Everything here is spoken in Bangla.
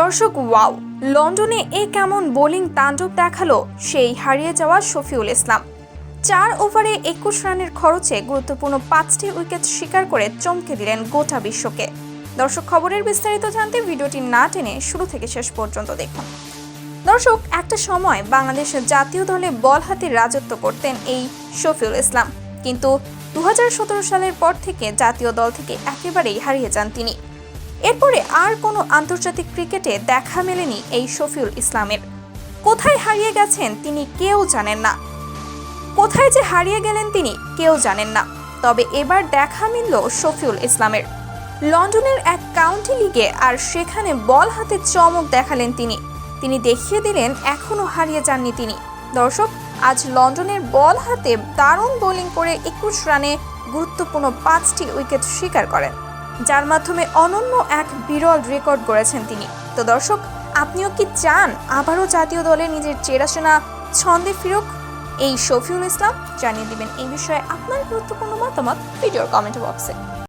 দর্শক, ওয়াও। লন্ডনে এ কেমন বোলিং তাণ্ডব দেখাল, সেই হারিয়ে যাওয়া শফিউল ইসলাম। চার ওভারে একুশ রানের খরচে গুরুত্বপূর্ণ পাঁচটি উইকেট শিকার করে চমকে দিলেন গোটা বিশ্বকে। দর্শক, খবরের বিস্তারিত জানতে ভিডিওটি না টেনে শুরু থেকে শেষ পর্যন্ত দেখুন। দর্শক, একটা সময় বাংলাদেশের জাতীয় দলে বল হাতে রাজত্ব করতেন এই শফিউল ইসলাম। কিন্তু দু হাজার সতেরো সালের পর থেকে জাতীয় দল থেকে একেবারেই হারিয়ে যান তিনি। এরপরে আর কোনো আন্তর্জাতিক ক্রিকেটে দেখা মেলেনি এই শফিউল ইসলামের। কোথায় হারিয়ে গেছেন তিনি কেউ জানেন না। কোথায় যে হারিয়ে গেলেন তিনি কেউ জানেন না। তবে এবার দেখা মিলল শফিউল ইসলামের। লন্ডনের এক কাউন্টি লিগে আর সেখানে বল হাতে চমক দেখালেন তিনি। তিনি দেখিয়ে দিলেন এখনও হারিয়ে যাননি তিনি। দর্শক আজ লন্ডনের বল হাতে দারুণ বোলিং করে একুশ রানে গুরুত্বপূর্ণ পাঁচটি উইকেট স্বীকার করেন। যার মাধ্যমে অনন্য এক বিরল রেকর্ড গড়েছেন তিনি। তো দর্শক, আপনিও কি চান আবারও জাতীয় দলে নিজের চেরাশোনা ছন্দে ফিরুক? এই শফিউল ইসলাম জানিয়ে দিবেন এই বিষয়ে আপনার গুরুত্বপূর্ণ মতামত ভিডিওর কমেন্ট বক্সে